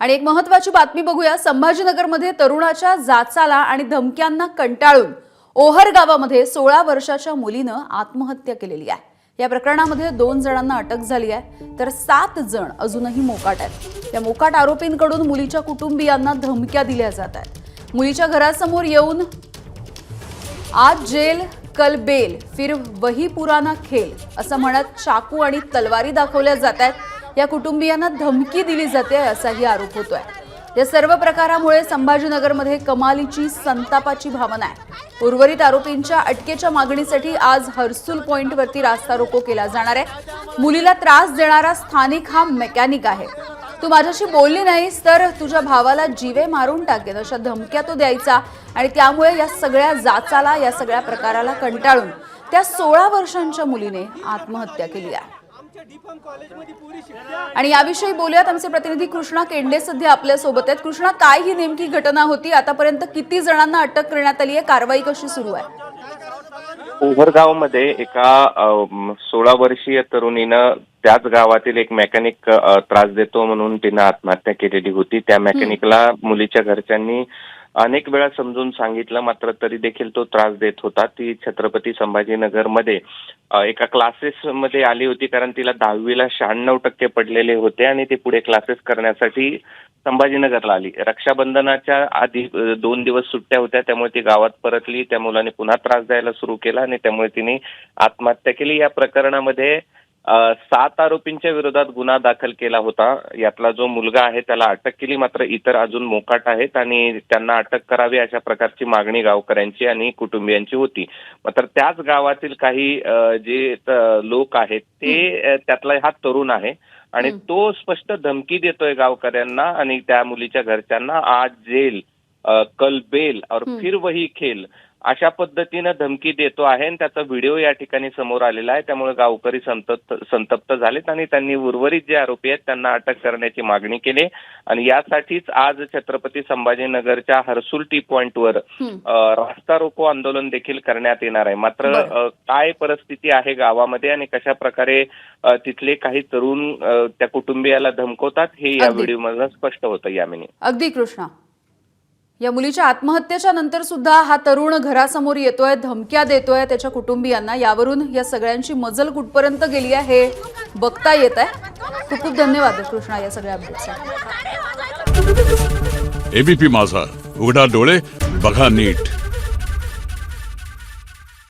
आणि एक महत्वाची बातमी बघूया. संभाजीनगरमध्ये तरुणाच्या जाचाला आणि धमक्यांना कंटाळून ओहर गावामध्ये सोळा वर्षाच्या मुलीनं आत्महत्या केलेली आहे. या प्रकरणामध्ये दोन जणांना अटक झाली आहे. तर सात जण अजूनही मोकाट आहेत. या मोकाट आरोपींकडून मुलीच्या कुटुंबियांना धमक्या दिल्या जात आहेत. मुलीच्या घरासमोर येऊन आज जेल कल बेल फिर वही पुराना खेल असं म्हणत चाकू आणि तलवारी दाखवल्या जात आहेत. या कुटुंबियांना धमकी दिली जाते असाही आरोप होतोय. या सर्व प्रकारामुळे संभाजीनगरमध्ये कमालीची संतापाची भावना आहे. उर्वरित आरोपींच्या अटकेच्या मागणीसाठी आज हर्सुल पॉइंटवरती रास्ता रोको केला जाणार आहे. मुलीला त्रास देणारा स्थानिक हा मेकॅनिक आहे. तू माझ्याशी बोलली नाहीस तर तुझ्या भावाला जीवे मारून टाकेन अशा धमक्या तो द्यायचा आणि त्यामुळे या सगळ्या जाचाला या सगळ्या प्रकाराला कंटाळून त्या सोळा वर्षांच्या मुलीने आत्महत्या केली आहे. आणि याविषयी बोलूयात. आमचे प्रतिनिधी कृष्णा केंडे सध्या आपल्यासोबत आहेत. कृष्णा काय ही नेमकी घटना होती? आतापर्यंत किती जणांना अटक करण्यात आली आहे? कारवाई कशी सुरू आहे? उमरगावमध्ये एका सोळा वर्षीय तरुणीनं त्याच गावातील एक मेकॅनिक त्रास देतो म्हणून तिनं आत्महत्या केलेली होती. त्या मेकॅनिकला मुलीच्या घरच्यांनी अनेक वेळा समजून सांगितलं मात्र तरी देखील तो त्रास देत होता. ती छत्रपती संभाजीनगरमध्ये मध्ये एका क्लासेस मध्ये आली होती कारण तिला दहावीला शहाण्णव टक्के पडलेले होते आणि ती पुढे क्लासेस करण्यासाठी संभाजीनगरला आली. रक्षाबंधनाच्या आधी दोन दिवस सुट्ट्या होत्या त्यामुळे ती गावात परतली. त्या मुलाने पुन्हा त्रास द्यायला सुरू केला आणि त्यामुळे तिने आत्महत्या केली. या प्रकरणामध्ये सात आरोपींच्या विरोधात गुन्हा दाखल केला होता. यातला जो मुलगा आहे त्याला अटक केली मात्र इतर अजून मोकाट आहेत आणि त्यांना अटक करावी अशा प्रकारची मागणी गावकऱ्यांची आणि कुटुंबियांची होती. मात्र त्याच गावातील काही जे लोक आहेत ते त्यातला हा तरुण आहे आणि तो स्पष्ट धमकी देतोय गावकऱ्यांना आणि त्या मुलीच्या घरच्यांना आज जेल कल बेल और फिर वही खेल अशा पद्धतीनं धमकी देतो आहे आणि त्याचा व्हिडिओ या ठिकाणी समोर आलेला आहे. त्यामुळे गावकरी संतप्त संतप्त झालेत आणि त्यांनी उर्वरित जे आरोपी आहेत त्यांना अटक करण्याची मागणी केली. आणि यासाठीच आज छत्रपती संभाजीनगरच्या हर्सुल टी पॉइंटवर रास्ता रोको आंदोलन देखील करण्यात येणार आहे. मात्र काय परिस्थिती आहे गावामध्ये आणि कशा प्रकारे तिथले काही तरुण त्या कुटुंबियाला धमकवतात हे या. व्हिडिओमधून स्पष्ट होतं यामिनी. अगदी कृष्णा. या मुलीच्या आत्महत्येच्या नंतर सुद्धा हा तरुण घरासमोर येतोय धमक्या देतोय त्याच्या कुटुंबियांना. यावरून या सगळ्यांची मजल कुठपर्यंत गेली आहे हे बघता येत आहे. खूप खूप धन्यवाद कृष्णा या सगळ्या अपडेटसाठी एबीपी माझा उघडा डोळे बघा नीट.